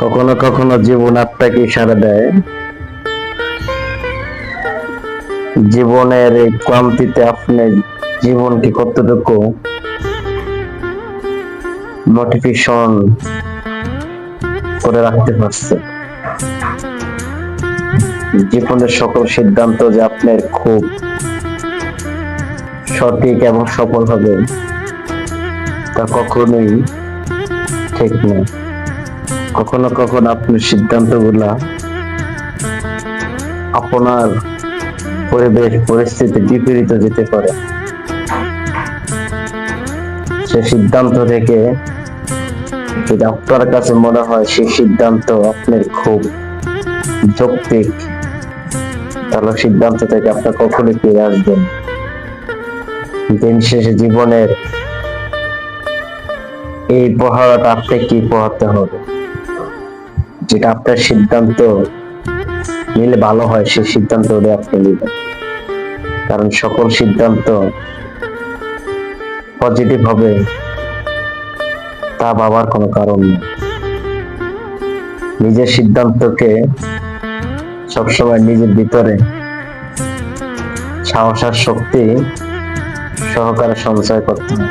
কখনো কখনো জীবন আপনাকে ইশারা দেয়। জীবনের এই ক্লান্তিতে আপনি জীবনকে কতটুকু মোটিভেশন করে রাখতে পারছে জীবনের সকল সিদ্ধান্ত যে আপনার খুব সঠিক এবং সফল হবে, তা কখনোই ঠিক নয়। কখনো কখনো আপনার সিদ্ধান্তগুলা আপনার পরিবেশ, পরিস্থিতি বিপরীত যেতে পারে। সে সিদ্ধান্ত থেকে যদি আপনার কাছে মনে হয় সেই সিদ্ধান্ত আপনার খুব যৌক্তিক, তাহলে সিদ্ধান্ত থেকে আপনার কখনোই ফিরে আসবেন দিন শেষে জীবনের এই পহারাটা আপনাকে কি পোহাতে হবে? যেটা আপনার সিদ্ধান্ত নিলে ভালো হয়, সেই সিদ্ধান্ত আপনি নেবেন। কারণ সকল সিদ্ধান্ত পজিটিভ হবে তা ভাবার কোনো কারণ নেই। নিজের সিদ্ধান্তকে সবসময় নিজের ভিতরে সাহস আর শক্তি সহকারে সঞ্চয় করতে হবে।